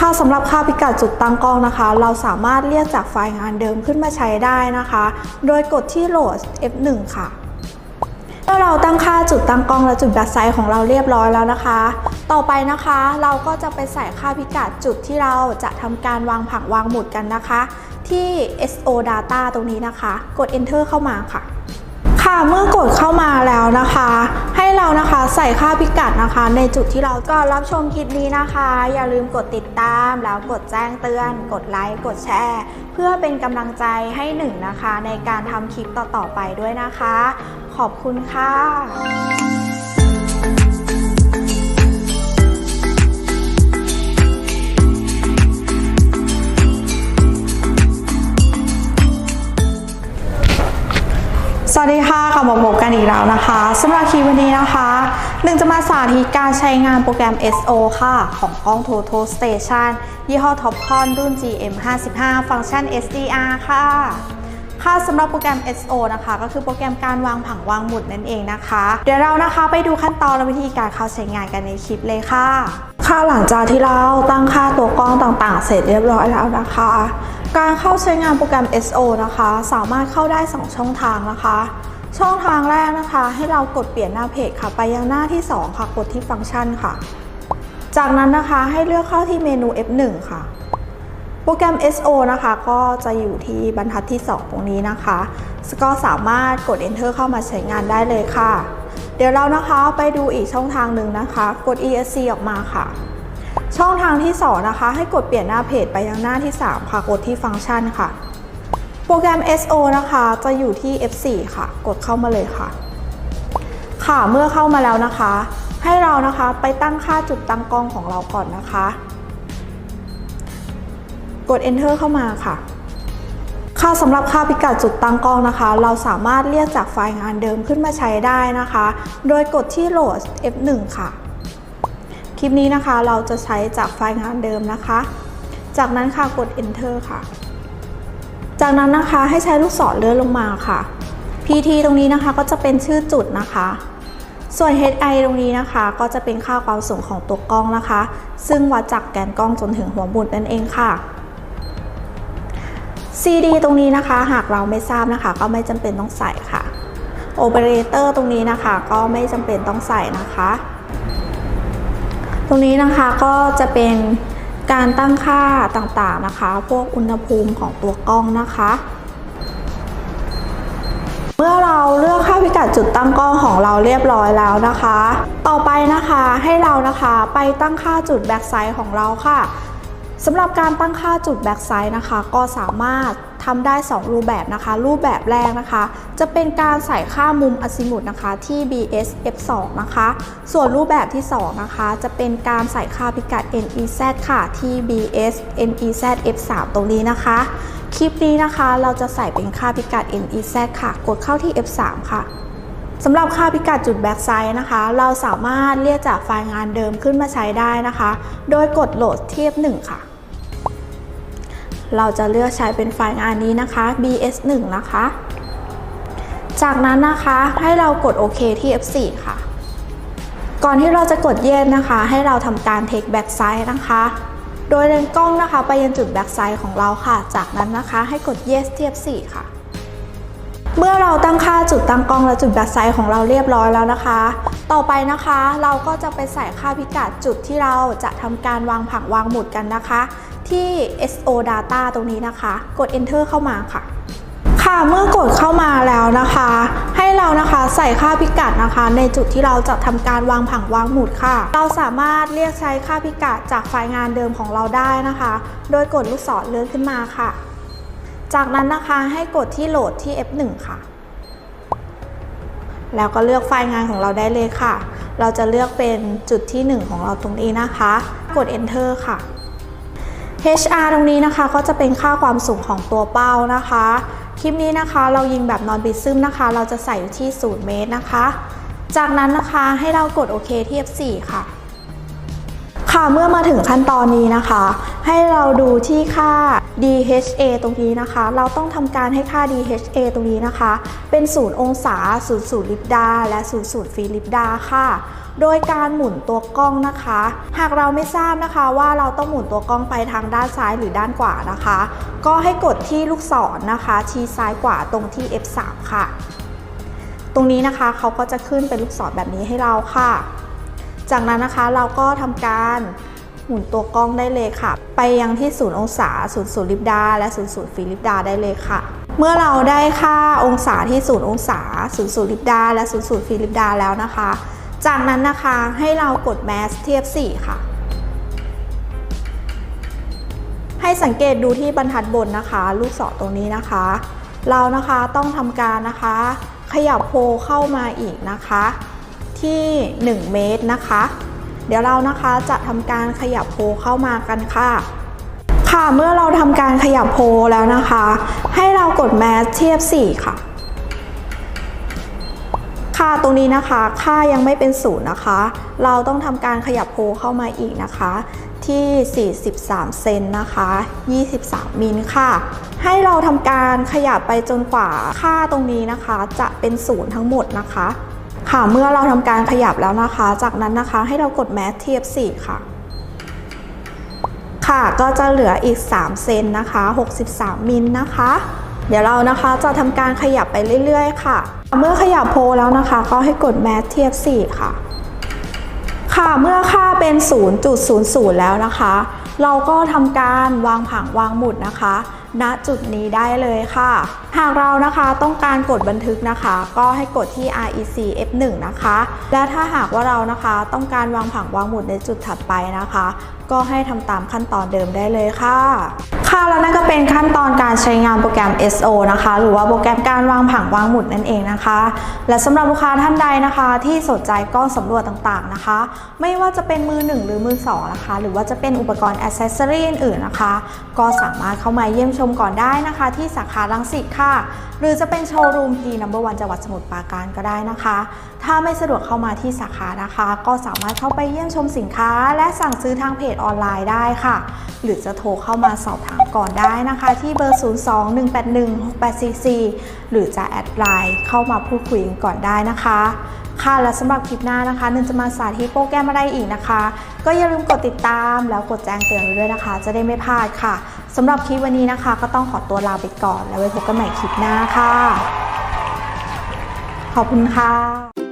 ค่ะสำหรับค่าพิกัดจุดตั้งกล้องนะคะ เราสามารถเรียกจากไฟล์งานเดิมขึ้นมาใช้ได้นะคะ โดยกดที่โหลด F1 ค่ะเมื่อเราตั้งค่าจุดตั้งกล้องและจุดแบ็คไซด์ของเราเรียบร้อยแล้วนะคะ ต่อไปนะคะเราก็จะไปใส่ค่าพิกัดจุดที่เราจะทำการวางผังวางหมุดกันนะคะ ที่ SO Data ตรงนี้นะคะ กด Enter เข้ามาค่ะ ค่ะเมื่อกดเข้ามาแล้วนะคะ ให้เรานะคะใส่ค่าพิกัดนะคะ ในจุดที่เราก็รับชมคลิปนี้นะคะ อย่าลืมกดติดตามแล้วกดแจ้งเตือน กดไลค์กดแชร์ เพื่อเป็นกำลังใจให้หนึ่งนะคะ ในการทำคลิปต่อๆไปด้วยนะคะ ขอบคุณค่ะ สวัสดีค่ะกลับมาพบกันอีกแล้วนะคะสำหรับคลิปวันนี้นะคะหนึ่งจะมาสาธิตการใช้งานโปรแกรม SO ค่ะ ของกล้อง Toto Station ยี่ห้อ Topcon รุ่น GM55 ฟังก์ชัน SDR ค่ะ ค่ะสำหรับโปรแกรม SO นะคะ ก็คือโปรแกรมการวางผังวางหมุดนั่นเองนะคะ เดี๋ยวเรานะคะไปดูขั้นตอนและวิธีการเข้าใช้งานกันในคลิปเลยค่ะ ค่ะหลังจากที่เราตั้งค่าตัวกล้องต่างๆ เสร็จเรียบร้อยแล้วนะคะ การเข้าใช้งานโปรแกรม SO นะคะ สามารถเข้าได้ 2 ช่องทางนะคะ ช่องทางแรกนะคะ ให้เรากดเปลี่ยนหน้าเพจค่ะ ไปยังหน้าที่ 2 ค่ะ กดที่ฟังก์ชันค่ะ จากนั้นนะคะให้เลือกเข้าที่เมนู F1 ค่ะ โปรแกรม SO นะคะ ก็จะอยู่ที่บรรทัดที่ 2 ตรงนี้นะคะ ก็สามารถกด Enter เข้ามาใช้งานได้เลยค่ะ เดี๋ยวเรานะคะไปดูอีกช่องทางหนึ่งนะคะ กด ESC ออกมาค่ะ ช่องทางที่ 2 นะคะ ให้กดเปลี่ยนหน้าเพจไปยังหน้าที่ 3 ค่ะ กดที่ฟังก์ชันค่ะ โปรแกรม SO นะคะจะอยู่ที่ F4 ค่ะ กดเข้ามาเลยค่ะ ค่ะเมื่อเข้ามาแล้วนะคะ ให้เรานะคะไปตั้งค่าจุดตั้งกล้องของเราก่อนนะคะ กด enter เข้ามาค่ะ ค่ะสำหรับค่าพิกัดจุดตั้งกล้องนะคะ เราสามารถเรียกจากไฟล์งานเดิมขึ้นมาใช้ได้นะคะ โดยกดที่โหลด F1 ค่ะ คลิปนี้นะคะเราจะใช้จากไฟล์งานเดิมนะคะ จากนั้นค่ะกด enter ค่ะ จากนั้นนะคะให้ใช้ลูกศรเลื่อนลงมาค่ะ PT ตรงนี้นะคะก็จะเป็นชื่อจุดนะคะ ส่วน HI ตรงนี้นะคะ ก็จะเป็นค่าความสูงของตัวกล้องนะคะ ซึ่งวัดจากแกนกล้องจนถึงหัวหมุดนั่นเองค่ะ CD ตรงนี้นะคะ หากเราไม่ทราบนะคะ ก็ไม่จำเป็นต้องใส่ค่ะ Operator ตรงนี้นะคะ ก็ไม่จำเป็นต้องใส่นะคะ ตรงนี้นะคะก็จะเป็นการตั้งค่าต่างๆนะคะ พวกอุณหภูมิของตัวกล้องนะคะ เมื่อเราเลือกค่าพิกัดจุดตั้งกล้องของเราเรียบร้อยแล้วนะคะ ต่อไปนะคะให้เรานะคะไปตั้งค่าจุดแบ็กไซด์ของเราค่ะ สำหรับการตั้งค่าจุดแบ็กไซด์นะคะ ก็สามารถทำได้ 2 รูปแบบนะคะ รูปแบบแรกนะคะ จะเป็นการใส่ค่ามุมอซิมุตนะคะที่ BS F2 นะคะ ส่วนรูปแบบที่ 2 นะคะ จะเป็นการใส่ค่าพิกัด NEZ ค่ะที่ BS NEZ F3 ตรงนี้นะคะ คลิปนี้นะคะเราจะใส่เป็นค่าพิกัด NEZ ค่ะ กดเข้าที่ F3 ค่ะ สำหรับค่าพิกัดจุดแบ็กไซด์นะคะ เราสามารถเรียกจากไฟล์งานเดิมขึ้นมาใช้ได้นะคะ โดยกดโหลดเทียบ 1 ค่ะ เราจะเลือกใช้เป็นไฟล์งานนี้นะคะ bs1 นะคะ จากนั้นนะคะให้เรากดโอเคที่ F4 ค่ะ ก่อนที่เราจะกดเย็นนะคะ ให้เราทำการ take back side นะคะ โดยเดินกล้องนะคะ ไปยังจุด back side ของเราค่ะ จากนั้นนะคะให้กด yes ที่ F4 ค่ะ เมื่อเราตั้งค่าจุดตั้งกล้องและจุดแบ็คไซด์ของเราเรียบร้อยแล้วนะคะ ต่อไปนะคะเราก็จะไปใส่ค่าพิกัดจุดที่เราจะทำการวางผังวางหมุดกันนะคะ ที่ SO Data ตรงนี้นะคะ กด Enter เข้ามาค่ะ ค่ะเมื่อกดเข้ามาแล้วนะคะ ให้เรานะคะใส่ค่าพิกัดนะคะ ในจุดที่เราจะทำการวางผังวางหมุดค่ะ เราสามารถเรียกใช้ค่าพิกัดจากไฟล์งานเดิมของเราได้นะคะ โดยกดลูกศรเลื่อนขึ้นมาค่ะ จากนั้นนะคะให้กดที่โหลดที่ F1 ค่ะ แล้วก็เลือกไฟล์งานของเราได้เลยค่ะ เราจะเลือกเป็นจุดที่ 1 ของเราตรงนี้นะคะ กด Enter ค่ะ HR ตรงนี้นะคะก็จะเป็นค่าความสูงของตัวเป้านะคะ คลิปนี้นะคะเรายิงแบบนอนบิดซึมนะคะ เราจะใส่อยู่ที่ 0 เมตรนะคะ จากนั้นนะคะให้เรากดโอเคที่ F4 ค่ะค่ะเมื่อมาถึงขั้นตอนนี้นะคะ ให้เราดูที่ค่า DHA ตรงนี้นะคะ เราต้องทำการให้ค่า DHA ตรงนี้นะคะ เป็น 0 องศา 0 0 ลิปดา และ 0 0ฟีลิปดาค่ะ โดยการหมุนตัวกล้องนะคะ หากเราไม่ทราบนะคะว่าเราต้องหมุนตัวกล้องไปทางด้านซ้ายหรือด้านขวานะคะ ก็ให้กดที่ลูกศรนะคะ ชี้ซ้ายขวาตรงที่ F3 ค่ะ ตรงนี้นะคะเขาก็จะขึ้นเป็นลูกศรแบบนี้ให้เราค่ะ จากนั้นนะคะเราก็ทำการ หมุนตัวกล้องได้เลยค่ะ ไปยังที่ศูนย์องศาศูนย์ศูนย์ลิบดา และศูนย์ศูนย์ฟีลิปดาได้เลยค่ะ เมื่อเราได้ค่าองศาที่ศูนย์องศาศูนย์ศูนย์ลิบดา และศูนย์ศูนย์ฟีลิปดาแล้วนะคะ จากนั้นนะคะให้เรากดแมสเทียบ 4 ค่ะให้สังเกตดูที่บรรทัดบนนะคะ ลูกศรตรงนี้นะคะ เรานะคะต้องทำการนะคะ ขยับโพเข้ามาอีกนะคะ ที่ 1 เมตรนะคะ เดี๋ยวเรานะคะจะทำการขยับโพเข้ามากันค่ะ ค่ะเมื่อเราทำการขยับโพแล้วนะคะ ให้เรากดแมสเทียบ4ค่ะ ค่าตรงนี้นะคะค่ายังไม่เป็นศูนย์นะคะ เราต้องทำการขยับโพเข้ามาอีกนะคะ ที่ 43 เซนนะคะ 23 มิลค่ะ ให้เราทำการขยับไปจนกว่าค่าตรงนี้นะคะ จะเป็นศูนย์ทั้งหมดนะคะ ค่ะเมื่อเราทำการขยับแล้วนะคะ จากนั้นนะคะให้เรากดแมสเทียบ4ค่ะ ค่ะก็จะเหลืออีก 3 เซนนะคะ 63 มิลนะคะ เดี๋ยวเรานะคะจะทำการขยับไปเรื่อยๆ ค่ะ เมื่อขยับโพลแล้วนะคะ ก็ให้กดแมสเทียบ4ค่ะ ค่ะเมื่อค่าเป็น 0.00 แล้วนะคะ เราก็ทำการวางผังวางหมุดนะคะ ณจุดนี้ได้เลยค่ะ หากเรานะคะต้องการกดบันทึกนะคะ ก็ให้กดที่ REC F1 นะคะ และถ้าหากว่าเรานะคะต้องการวางผังวางหมุดในจุดถัดไปนะคะ ก็ให้ทำตามขั้นตอนเดิมได้เลยค่ะ ค่ะแล้วนั่นก็เป็นขั้นตอนการใช้งานโปรแกรม SO นะคะ หรือว่าโปรแกรมการวางผังวางหมุดนั่นเองนะคะ และสำหรับลูกค้าท่านใดนะคะ ที่สนใจกล้องสำรวจต่างๆนะคะ ไม่ว่าจะเป็นมือหนึ่งหรือมือสองนะคะ หรือว่าจะเป็นอุปกรณ์อ c เซสซอรีอื่นๆนะคะ ก็สามารถเข้ามาเยี่ยมชมก่อนได้นะคะ ที่สาขาลังสิตค่ะ หรือจะเป็นโชว์รูม P Number One จังหวัดสมุทรปราการก็ได้นะคะ ถ้าไม่สะดวกเข้ามาที่สาขานะคะ ก็สามารถเข้าไปเยี่ยมชมสินค้า และสั่งซื้อทางเพจออนไลน์ได้ค่ะ หรือจะโทรเข้ามาสอบถาม ก่อนได้นะคะ ที่เบอร์ 02-181-6844 หรือจะแอดไลน์เข้ามาพูดคุยกันก่อนได้นะคะ ค่ะและสำหรับคลิปหน้านะคะนึงจะมาสาธิตโปรแกรมอะไรอีกนะคะ ก็อย่าลืมกดติดตามแล้วกดแจ้งเตือนด้วยนะคะ จะได้ไม่พลาดค่ะสำหรับคลิปวันนี้นะคะ ก็ต้องขอตัวลาไปก่อน แล้วไว้พบกันใหม่คลิปหน้าค่ะ ขอบคุณค่ะ